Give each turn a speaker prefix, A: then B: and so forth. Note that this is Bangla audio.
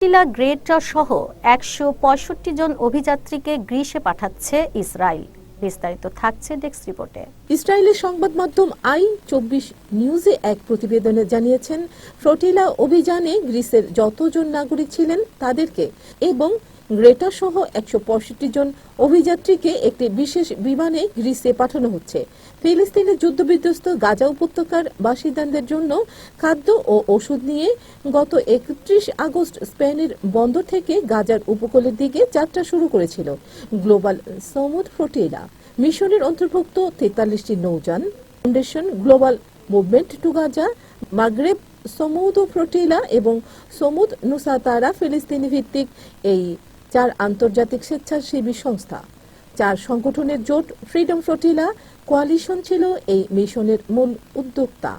A: টিলা গ্রেটার সহ একশো পঁয়ষট্টি জন অভিযাত্রীকে গ্রিসে পাঠাচ্ছে ইসরায়েল বিস্তারিত থাকছে ডেস্ক রিপোর্টে।
B: ইসরায়েলের সংবাদ মাধ্যম আই চব্বিশ নিউজে এক প্রতিবেদনে জানিয়েছেন, ফ্লোটিলা অভিযানে গ্রিসের যতজন নাগরিক ছিলেন তাদেরকে এবং গ্রেটা সহ একশো পঁয়ষট্টি জন অভিযাত্রীকে একটি বিশেষ বিমানে গ্রিসে পাঠানো হচ্ছে। ফিলিস্তিনের যুদ্ধবিধ্বস্ত গাজা উপত্যকার বাসিন্দাদের জন্য খাদ্য ও ওষুধ নিয়ে গত একত্রিশ আগস্ট স্পেনের বন্দর থেকে গাজার উপকূলের দিকে যাত্রা শুরু করেছিল। Global Sumud flotilla. মিশনের অন্তর্ভুক্ত তেতাল্লিশটি নৌযান, foundation, global movement to Gaza Maghreb, Sumud flotilla এবং সমুদ নুসাতারা ফিলিস্তিনি ভিত্তিক এই চার আন্তর্জাতিক স্বেচ্ছাসেবী সংস্থা। চার সংগঠনের জোট ফ্রিডম ফ্রোটিলা কোয়ালিশন ছিল এই মিশনের মূল উদ্যোক্তা।